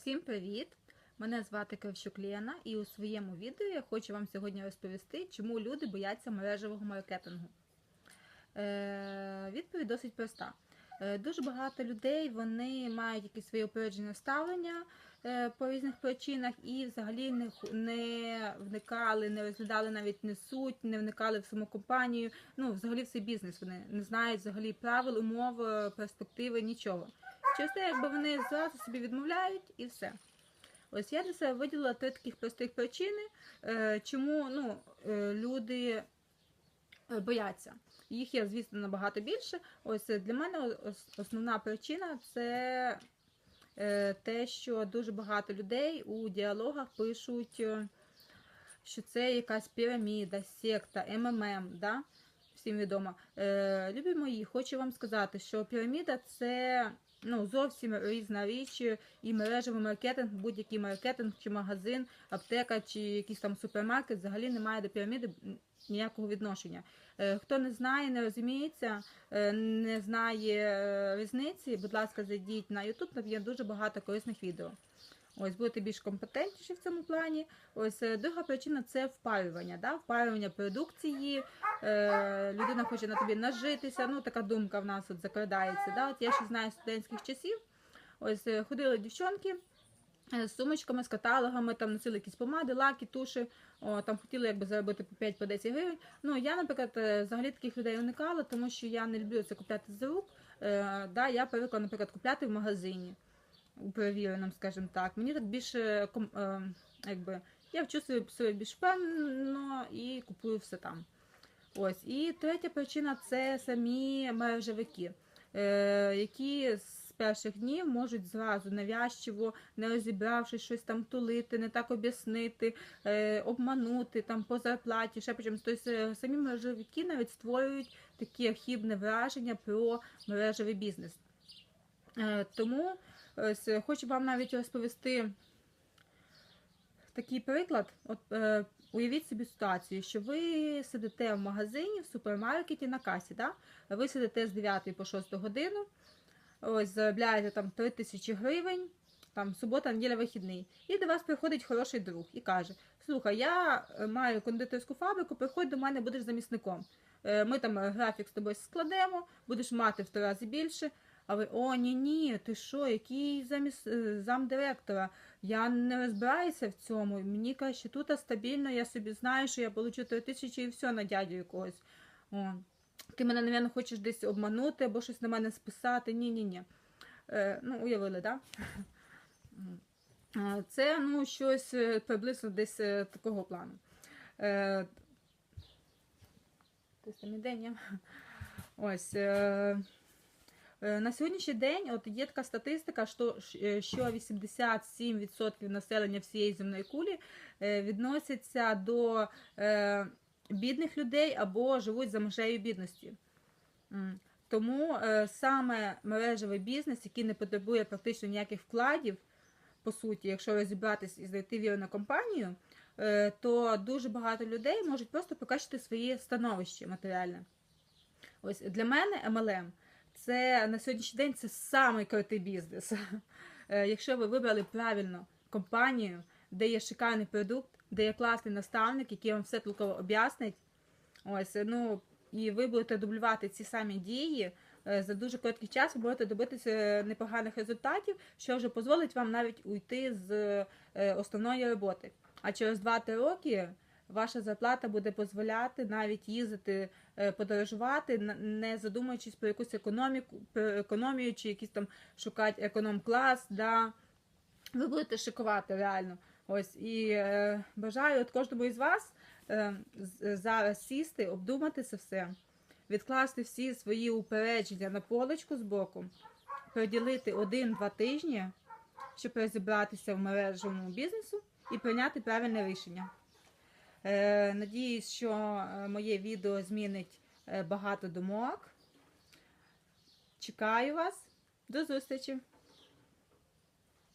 Всім привіт! Мене звати Кравчук Лена, і у своєму відео я хочу вам сьогодні розповісти, чому люди бояться мережевого маркетингу. Е, відповідь досить проста. Е, дуже багато людей вони мають якісь свої упередження ставлення е, по різних причинах і взагалі не, не вникали, не розглядали навіть не суть, не вникали в саму компанію. Ну, взагалі в цей бізнес вони не знають взагалі правил, умов, е, перспективи, нічого. Через те, якби вони зразу собі відмовляють і все. Ось я для себе виділила три таких простих причини, е, чому ну, е, люди е, бояться. Їх є, звісно, набагато більше. Ось для мене основна причина це те, що дуже багато людей у діалогах пишуть, що це якась піраміда, секта, МММ. Да? Всім відомо. Любі мої, хочу вам сказати, що піраміда це ну, зовсім різна річ, і мережевий маркетинг, будь-який маркетинг, чи магазин, аптека, чи якийсь там супермаркет взагалі не має до піраміди ніякого відношення. Е, Хто не знає, не розуміється, е, не знає е, різниці, будь ласка, зайдіть на YouTube, там є дуже багато корисних відео. Ось будете більш компетентніші в цьому плані. Ось е, друга причина це впарювання, да? впарювання продукції. Е, людина хоче на тобі нажитися. Ну така думка в нас от закрадається. Да? От я ще знаю студентських часів. Ось е, ходили дівчонки е, з сумочками, з каталогами, там носили якісь помади, лаки, туші. О, там хотіли якби заробити по 5-10 гривень. Ну я, наприклад, взагалі таких людей уникала, тому що я не люблю це купляти з рук. Е, да, я привикла, наприклад, купляти в магазині у перевіреному, скажімо так. Мені так більше е, якби я вчуся себе більш впевнено і купую все там. Ось. І третя причина це самі мережевики, е, які з перших днів можуть зразу навязчиво, не розібравшись, щось там тулити, не так об'яснити, е, обманути там по зарплаті, ще причому. Тобто самі мережевики навіть створюють таке хібне враження про мережевий бізнес. Е, тому хочу вам навіть розповісти такий приклад. От е, уявіть собі ситуацію, що ви сидите в магазині, в супермаркеті на касі, да? ви сидите з 9 по 6 годину, ось заробляєте там 3 тисячі гривень, там субота, неділя, вихідний. І до вас приходить хороший друг і каже: Слухай, я е, маю кондитерську фабрику, приходь до мене, будеш замісником. Ми там графік з тобою складемо, будеш мати в три рази більше. А ви, о, ні, ні, ти що, який заміс, е, замдиректора? Я не розбираюся в цьому. Мені краще тут стабільно, я собі знаю, що я получу 3 тисячі і все на дядю якогось. О. Ти мене, напевно, хочеш десь обманути або щось на мене списати. Ні, ні, ні. Е, ну, уявили, так? Да? Е, Це ну, щось е, приблизно десь такого плану. Е. Ось. На сьогоднішній день от є така статистика, що, е, що 87% населення всієї земної кулі е, відносяться до бідних людей або живуть за межею бідності. Тому е, саме мережевий бізнес, який не потребує практично ніяких вкладів, по суті, якщо розібратись і знайти вірну компанію, е, то дуже багато людей можуть просто покращити своє становище матеріальне. Ось для мене MLM це на сьогоднішній день це самий крутий бізнес. Е, Якщо ви вибрали правильно компанію, де є шикарний продукт, де є класний наставник, який вам все толково об'яснить, ось ну і ви будете дублювати ці самі дії. е, За дуже короткий час ви будете добитися непоганих результатів, що вже дозволить вам навіть уйти з е, основної роботи. А через 2-3 роки ваша зарплата буде дозволяти навіть їздити, е, подорожувати, не задумуючись про якусь економіку, про економію чи якісь там шукати економ-клас. Да. Ви будете шикувати реально. Ось і е, бажаю от кожному із вас е, зараз сісти, обдумати це все, відкласти всі свої упередження на полочку з боку, приділити один-два тижні, щоб розібратися в мережевому бізнесу і прийняти правильне рішення. Е, Надіюсь, що е, моє відео змінить е, багато думок. Чекаю вас. До зустрічі!